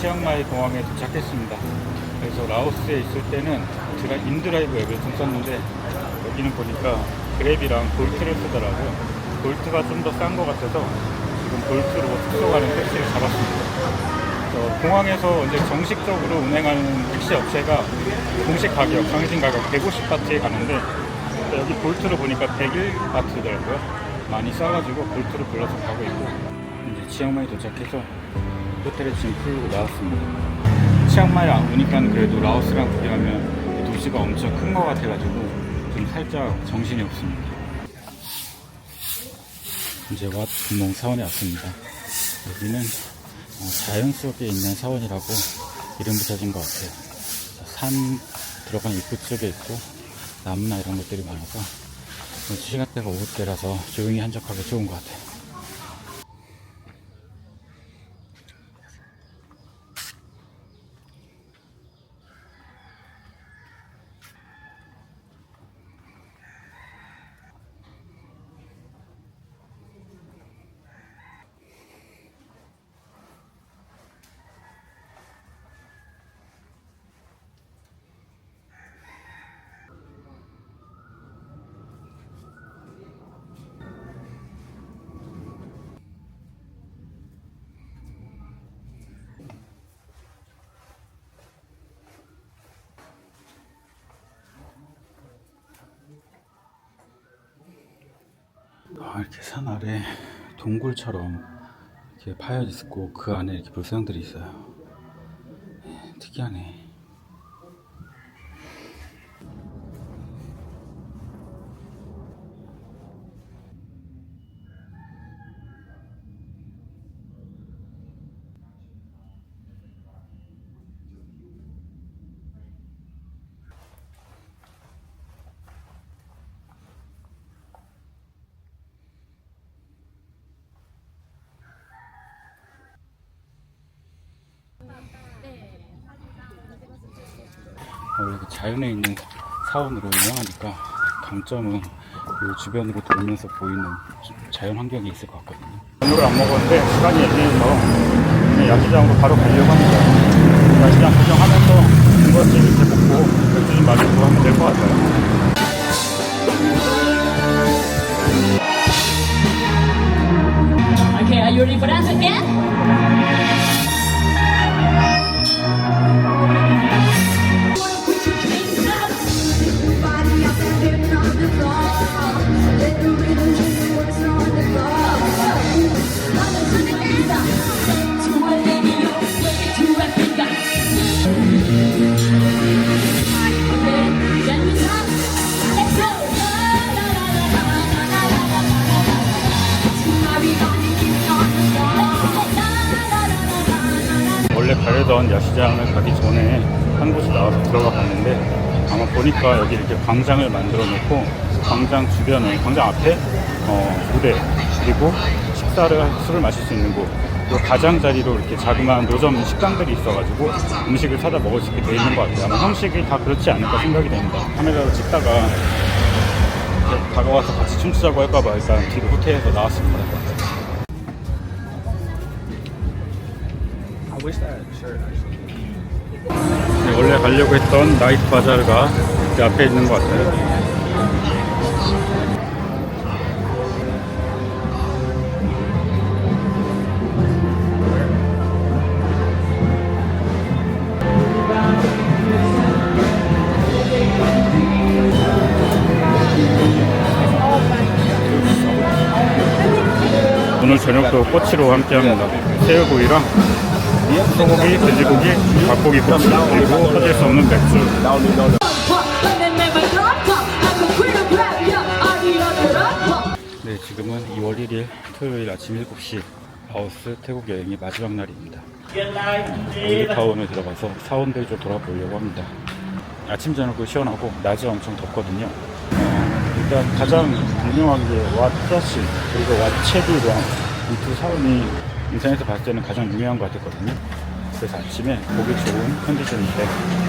치앙마이 공항에 도착했습니다. 그래서 라오스에 있을 때는 제가 인드라이브 앱을 좀 썼는데 여기는 보니까 그랩이랑 볼트를 쓰더라고요. 볼트가 좀 더 싼 것 같아서 지금 볼트로 숙소 가는 택시를 잡았습니다. 어, 공항에서 이제 정식적으로 운행하는 택시 업체가 공식 가격, 상신 가격 150바트에 가는데 여기 볼트로 보니까 101바트더라고요. 많이 싸가지고 볼트로 불러서 가고 있고 이제 치앙마이 도착해서 호텔에 짐 풀고 나왔습니다. 치앙마이 안 오니까 그래도 라오스랑 비교하면 도시가 엄청 큰 것 같아가지고 좀 살짝 정신이 없습니다. 이제 왓 구멍 사원에 왔습니다. 여기는 어, 자연 속에 있는 사원이라고 이름 붙여진 것 같아요. 산 들어간 입구 쪽에 있고 나무나 이런 것들이 많아서 시간대가 오후 때라서 조용히 한적하기 좋은 것 같아요. 이렇게 산 아래 동굴처럼 이렇게 파여 있고 그 안에 이렇게 불상들이 있어요. 예, 특이하네. 원래 그 자연에 있는 사원으로 유명하니까 강점은 이 주변으로 돌면서 보이는 자연 환경이 있을 것 같거든요. 저녁을 안 먹었는데 시간이 애매해서 그냥 야시장으로 바로 가려고 합니다. 야시장 구경하면서 이것저것 이렇게 먹고 맥주 좀 마시고 하면 될 것 같아요. Okay, are you ready for dance again? 가려던 야시장을 가기 전에 한 곳이 나와서 들어가 봤는데 아마 보니까 여기 이렇게 광장을 만들어 놓고 광장 주변에 광장 앞에 어, 무대 그리고 식사를 할- 술을 마실 수 있는 곳 그리고 가장자리로 이렇게 자그마한 노점 식당들이 있어가지고 음식을 사다 먹을 수 있게 돼 있는 것 같아요. 아마 형식이 다 그렇지 않을까 생각이 됩니다. 카메라로 찍다가 다가와서 같이 춤추자고 할까봐 일단 뒤로 호텔에서 나왔습니다. 네, 원래 가려고 했던 나이트 바자르가 그 앞에 있는 것 같아요. 오늘 저녁도 꼬치로 함께 합니다. 새우구이랑 소고기, 돼지고기, 닭고기 꼬치 그리고 빠질 수 없는 맥주. 네, 지금은 2월 1일 토요일 아침 7시 하우스 태국 여행의 마지막 날입니다. 올드타운에 들어가서 사원들 좀 돌아보려고 합니다. 아침 저녁도 시원하고 낮에 엄청 덥거든요. 어, 일단 가장 유명한 게 왓프라시 그리고 왓체디랑 이 두 사원이 인터넷에 봤을 때는 가장 유명한 것 같았거든요. 그래서 아침에 보기 좋은 컨디션인데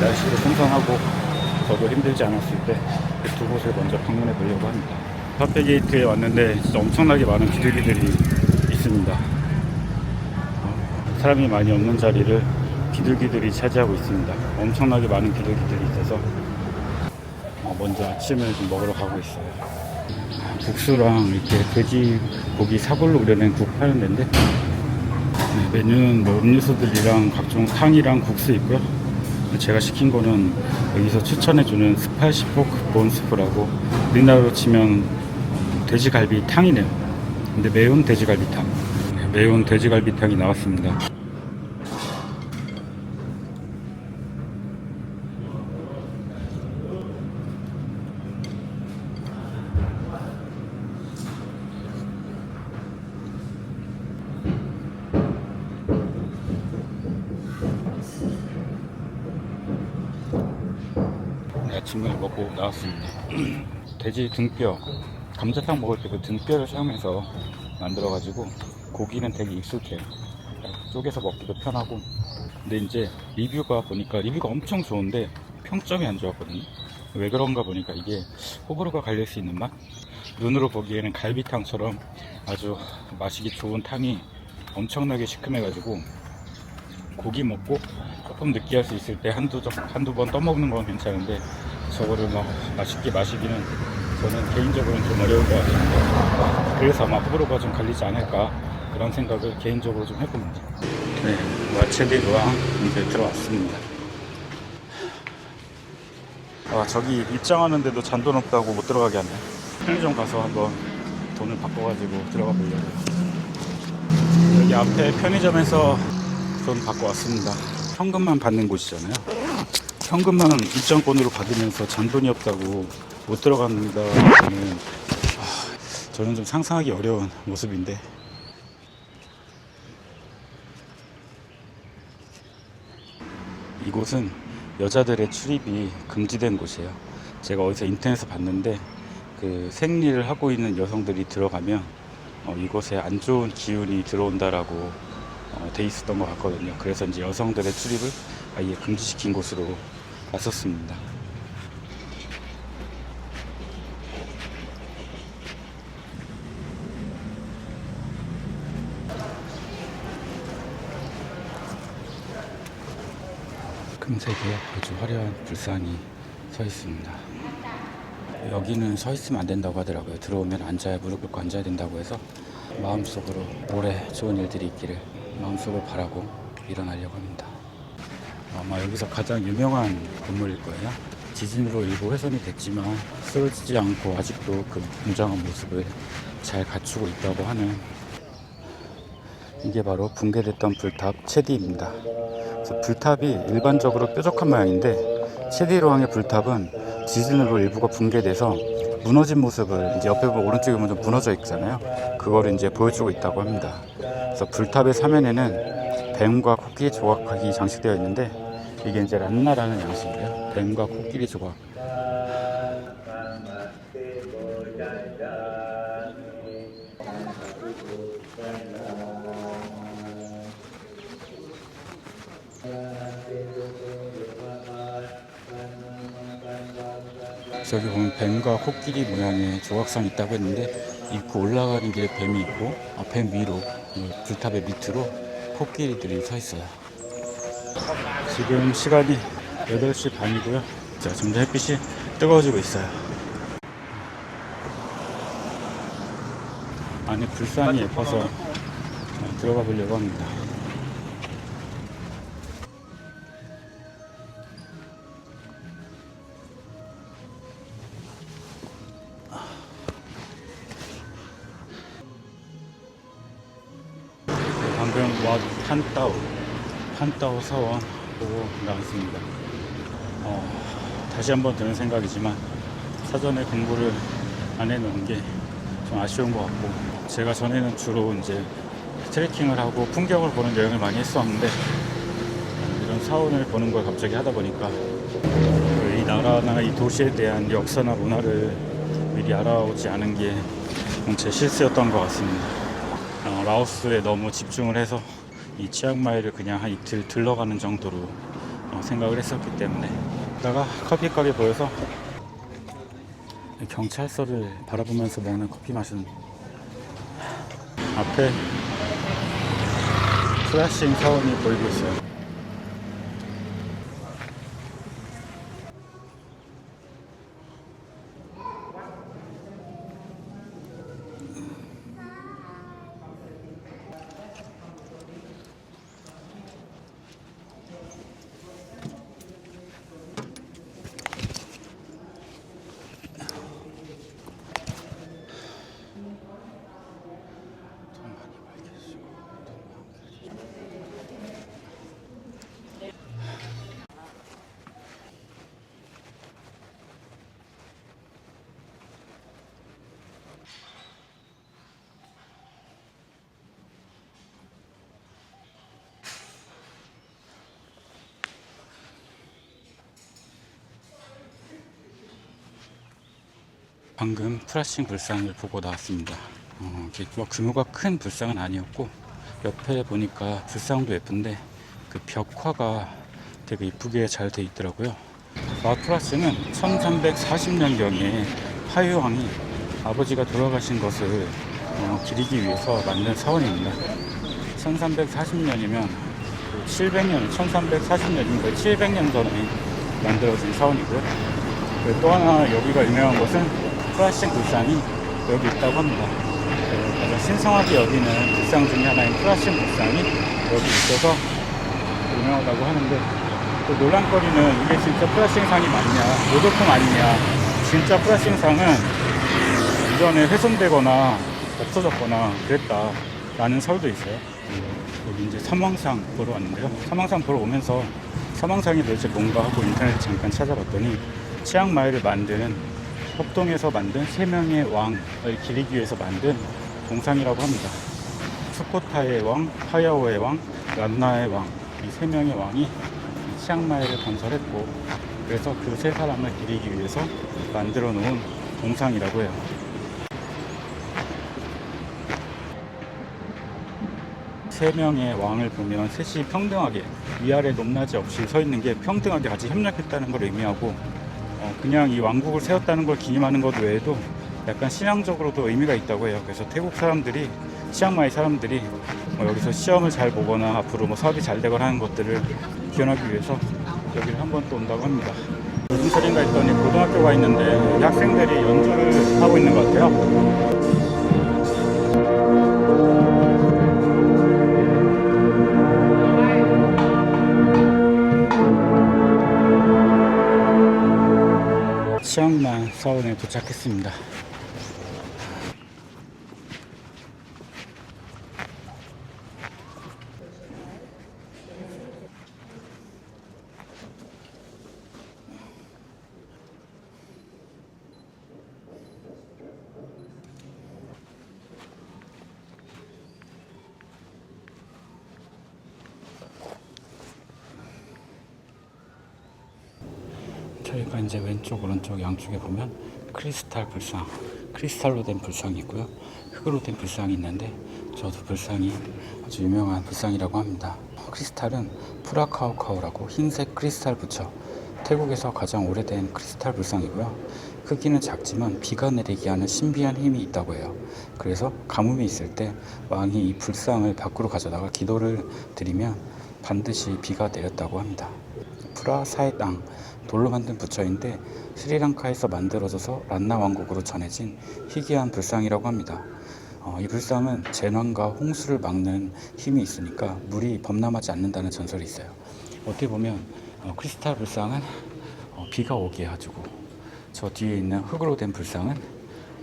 날씨도 선선하고 저도 힘들지 않았을 때그두 곳을 먼저 방문해 보려고 합니다. 카페 게이트에 왔는데 진짜 엄청나게 많은 비둘기들이 있습니다. 어, 사람이 많이 없는 자리를 비둘기들이 차지하고 있습니다. 엄청나게 많은 비둘기들이 있어서 어, 먼저 아침을 좀 먹으러 가고 있어요. 국수랑 이렇게 돼지 고기 사골로 우려낸 국 파는 데인데 네, 메뉴는 뭐 음료수들이랑 각종 탕이랑 국수 있고요. 제가 시킨 거는 여기서 추천해주는 스파이시 포크 본스프라고 우리나라로 치면 돼지갈비 탕이네요. 근데 매운 돼지갈비탕. 네, 매운 돼지갈비탕이 나왔습니다. 네, 아침을 먹고 나왔습니다. 돼지 등뼈, 감자탕 먹을 때 그 등뼈를 사용해서 만들어가지고 고기는 되게 익숙해요. 쪼개서 먹기도 편하고. 근데 이제 리뷰가 보니까 리뷰가 엄청 좋은데 평점이 안 좋았거든요. 왜 그런가 보니까 이게 호불호가 갈릴 수 있는 맛? 눈으로 보기에는 갈비탕처럼 아주 마시기 좋은 탕이 엄청나게 시큼해가지고 고기 먹고 조금 느끼할 수 있을 때 한두, 적- 한두 번 떠먹는 건 괜찮은데 저거를 막 맛있게 마시기는 저는 개인적으로는 좀 어려울 것 같은데 그래서 아마 호불호가 좀 갈리지 않을까 그런 생각을 개인적으로 좀 해봅니다. 네 마체리로랑 이제 들어왔습니다. 아 저기 입장하는데도 잔돈 없다고 못 들어가게 하네. 편의점 가서 한번 돈을 바꿔가지고 들어가 보려고요. 여기 앞에 편의점에서 돈 받고 왔습니다. 현금만 받는 곳이잖아요. 현금만 입장권으로 받으면서 잔돈이 없다고 못 들어간다는 아, 저는 좀 상상하기 어려운 모습인데 이곳은 여자들의 출입이 금지된 곳이에요. 제가 어디서 인터넷에서 봤는데 그 생리를 하고 있는 여성들이 들어가면 어, 이곳에 안 좋은 기운이 들어온다라고 어, 돼 있었던 것 같거든요. 그래서 이제 여성들의 출입을 아예 금지시킨 곳으로 갔었습니다. 금색의 아주 화려한 불상이 서 있습니다. 여기는 서 있으면 안 된다고 하더라고요. 들어오면 앉아야 무릎 꿇고 앉아야 된다고 해서 마음속으로 올해 좋은 일들이 있기를 마음속으로 바라고 일어나려고 합니다. 아마 여기서 가장 유명한 건물일 거예요. 지진으로 일부 훼손이 됐지만 쓰러지지 않고 아직도 그 웅장한 모습을 잘 갖추고 있다고 하는 이게 바로 붕괴됐던 불탑 체디입니다. 그래서 불탑이 일반적으로 뾰족한 모양인데 체디로항의 불탑은 지진으로 일부가 붕괴돼서 무너진 모습을 이제 옆에 보면 오른쪽에 보면 좀 무너져 있잖아요. 그거를 이제 보여주고 있다고 합니다. 그래서 불탑의 사면에는 뱀과 코끼리 조각이 장식되어 있는데 이게 이제 란나라는 양식이에요. 뱀과 코끼리 조각. 저기 보면 뱀과 코끼리 모양의 조각상이 있다고 했는데 입구 올라가는 길에 뱀이 있고 아, 뱀 위로 이 불탑의 밑으로 코끼리들이 서 있어요. 지금 시간이 8시 반이고요. 자, 점점 햇빛이 뜨거워지고 있어요. 안에 불산이 예뻐서 어, 들어가 보려고 합니다. 방금 와 판따오 판따오 사원 보고 나왔습니다. 어, 다시 한번 드는 생각이지만 사전에 공부를 안 해놓은 게 좀 아쉬운 것 같고 제가 전에는 주로 이제 트레킹을 하고 풍경을 보는 여행을 많이 했었는데 이런 사원을 보는 걸 갑자기 하다 보니까 그이 나라나 이 도시에 대한 역사나 문화를 미리 알아오지 않은 게 제 실수였던 것 같습니다. 어, 라오스에 너무 집중을 해서 이 치앙마이를 그냥 한 이틀 들러가는 정도로 어, 생각을 했었기 때문에 다가 커피 가게 보여서 경찰서를 바라보면서 먹는 커피 맛은 앞에 플라싱 사원이 보이고 있어요. 방금 프라싱 불상을 보고 나왔습니다. 어, 뭐 규모가 큰 불상은 아니었고 옆에 보니까 불상도 예쁜데 그 벽화가 되게 이쁘게 잘 돼 있더라고요. 마프라스는 1340년경에 파유왕이 아버지가 돌아가신 것을 어, 기리기 위해서 만든 사원입니다. 1340년이면 700년, 1340년인가 700년 전에 만들어진 사원이고요. 그리고 또 하나 여기가 유명한 것은 프라싱 불상이 여기 있다고 합니다. 그 가장 신성하게 여기는 불상 중에 하나인 프라싱 불상이 여기 있어서 유명하다고 하는데 또 논란거리는 이게 진짜 프라싱상이 맞냐 모조품 아니냐. 진짜 프라싱상은 이전에 훼손되거나 없어졌거나 그랬다라는 설도 있어요. 여기 이제 사망상 보러 왔는데요. 사망상 보러 오면서 사망상이 도대체 뭔가 하고 인터넷 잠깐 찾아봤더니 치앙마이를 만든 협동에서 만든 세 명의 왕을 기리기 위해서 만든 동상이라고 합니다 수코타의 왕, 파야오의 왕, 란나의 왕, 이 세 명의 왕이 치앙마이를 건설했고, 그래서 그 세 사람을 기리기 위해서 만들어 놓은 동상이라고 해요. 세 명의 왕을 보면 셋이 평등하게 위아래 높낮이 없이 서 있는 게 평등하게 같이 협력했다는 걸 의미하고 어, 그냥 이 왕국을 세웠다는 걸 기념하는 것 외에도 약간 신앙적으로도 의미가 있다고 해요. 그래서 태국 사람들이 치앙마이 사람들이 뭐 여기서 시험을 잘 보거나 앞으로 뭐 사업이 잘 되거나 하는 것들을 기원하기 위해서 여기를 한 번 또 온다고 합니다. 무슨 소린가 했더니 고등학교가 있는데 여기 학생들이 연주를 하고 있는 것 같아요. 치앙마이 사원에 도착했습니다. 저희가 이제 왼쪽 오른쪽 양쪽에 보면 크리스탈 불상 크리스탈로 된 불상이 있고요. 흙으로 된 불상이 있는데 저도 불상이 아주 유명한 불상이라고 합니다. 크리스탈은 프라카우카우라고 흰색 크리스탈 부처 태국에서 가장 오래된 크리스탈 불상이고요. 크기는 작지만 비가 내리게 하는 신비한 힘이 있다고 해요. 그래서 가뭄이 있을 때 왕이 이 불상을 밖으로 가져다가 기도를 드리면 반드시 비가 내렸다고 합니다. 프라사의 땅 돌로 만든 부처인데 스리랑카에서 만들어져서 란나 왕국으로 전해진 희귀한 불상이라고 합니다. 어, 이 불상은 재난과 홍수를 막는 힘이 있으니까 물이 범람하지 않는다는 전설이 있어요. 어떻게 보면 어, 크리스탈 불상은 어, 비가 오게 해가지고 저 뒤에 있는 흙으로 된 불상은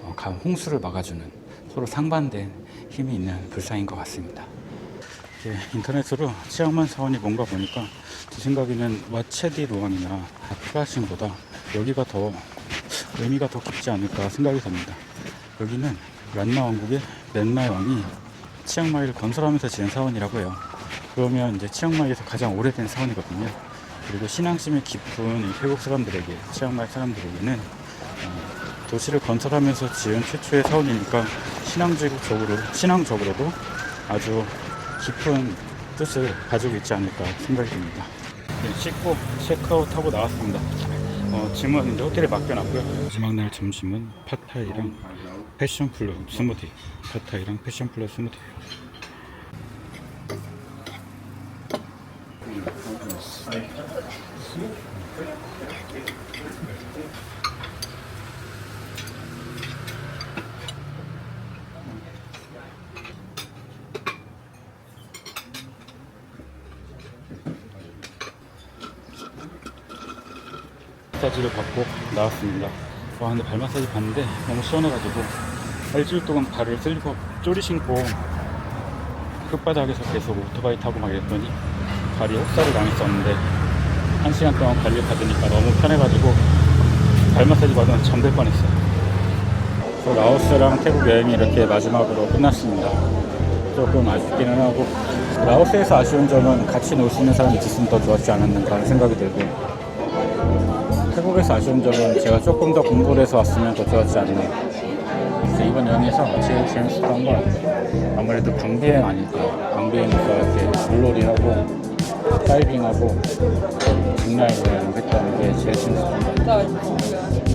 어, 강 홍수를 막아주는 서로 상반된 힘이 있는 불상인 것 같습니다. 이제 인터넷으로 치앙만 사원이 뭔가 보니까 제 생각에는 와체디 루앙이나 프라싱보다 여기가 더 의미가 더 깊지 않을까 생각이 됩니다. 여기는 란나 왕국의 렌나의 왕이 치앙마이를 건설하면서 지은 사원이라고 해요. 그러면 이제 치앙마이에서 가장 오래된 사원이거든요. 그리고 신앙심이 깊은 이 태국 사람들에게, 치앙마이 사람들에게는 어, 도시를 건설하면서 지은 최초의 사원이니까 신앙적으로, 신앙적으로도 아주 깊은 뜻을 가지고 있지 않을까 생각이 듭니다. 네, 씻고 체크아웃하고 나왔습니다. 어, 짐은 이제 호텔에 맡겨놨고요. 마지막 날 점심은 팟타이랑 패션 플러 스무디. 팟타이랑 패션 플러 스무디. 마사지를 받고 나왔습니다. 와 근데 발 마사지 받는데 너무 시원해가지고 일주일 동안 발을 슬리퍼 쪼리 신고 흙바닥에서 계속 오토바이 타고 막 이랬더니 발이 혹사를 당했었는데 한 시간 동안 관리 받으니까 너무 편해가지고 발 마사지 받으면 잠들 뻔했어요. 그래서 라오스랑 태국 여행이 이렇게 마지막으로 끝났습니다. 조금 아쉽기는 하고 라오스에서 아쉬운 점은 같이 놀 수 있는 사람이 있었으면 더 좋았지 않았는가 하는 생각이 들고 태국에서 아쉬운 점은 제가 조금 더 공부를 해서 왔으면 더 좋았지 않나. 그래서 이번 여행에서 제일 재밌었던 건 아무래도 강비행 아닐까. 강비행에서 이렇게 물놀이하고 다이빙하고 짚라인을 했다는 게 제일 재밌었던 것 같아요.